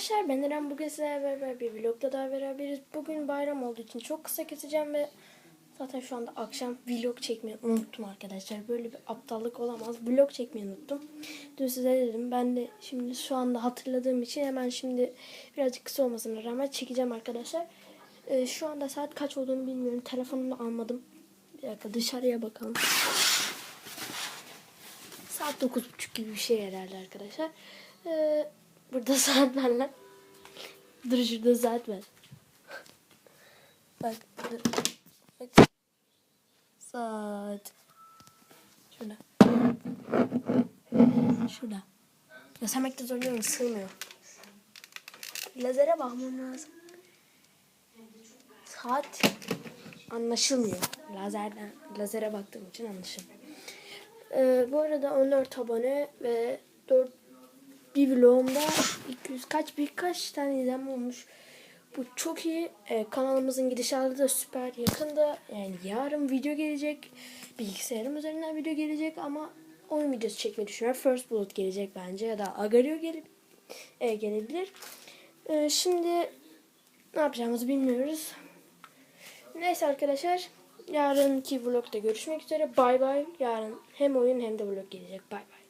arkadaşlar ben Eren bugün sizlerle beraber bir vlogla daha beraberiz. Bugün bayram olduğu için çok kısa keseceğim ve zaten şu anda akşam vlog çekmeyi unuttum arkadaşlar. Böyle bir aptallık olamaz. Vlog çekmeyi unuttum. Dün size dedim ben de şimdi şu anda hatırladığım için hemen şimdi birazcık kısa olmasına rağmen çekeceğim arkadaşlar. Ee, şu anda saat kaç olduğunu bilmiyorum. Telefonumu almadım. Bir dakika dışarıya bakalım. Saat 9.30 gibi bir şey herhalde arkadaşlar. Ee, burada saat var lan. Dur şurada saat var. Bak. dur. Bak. Saat. Şurada. Şurada. Göstermekte zorluyorum sığmıyor. Lazere bakmam lazım. Saat anlaşılmıyor. Lazerden, lazere baktığım için anlaşılmıyor. Ee, bu arada 14 abone ve 4 bir vlogumda 200 kaç birkaç tane izlenme olmuş. Bu çok iyi. Ee, kanalımızın gidişatı da süper. Yakında yani yarın video gelecek. Bilgisayarım üzerinden video gelecek ama oyun videosu çekmeyi düşünüyorum. First Blood gelecek bence ya da Agario gelip e, gelebilir. Ee, şimdi ne yapacağımızı bilmiyoruz. Neyse arkadaşlar. Yarınki vlogda görüşmek üzere. Bay bay. Yarın hem oyun hem de vlog gelecek. Bay bay.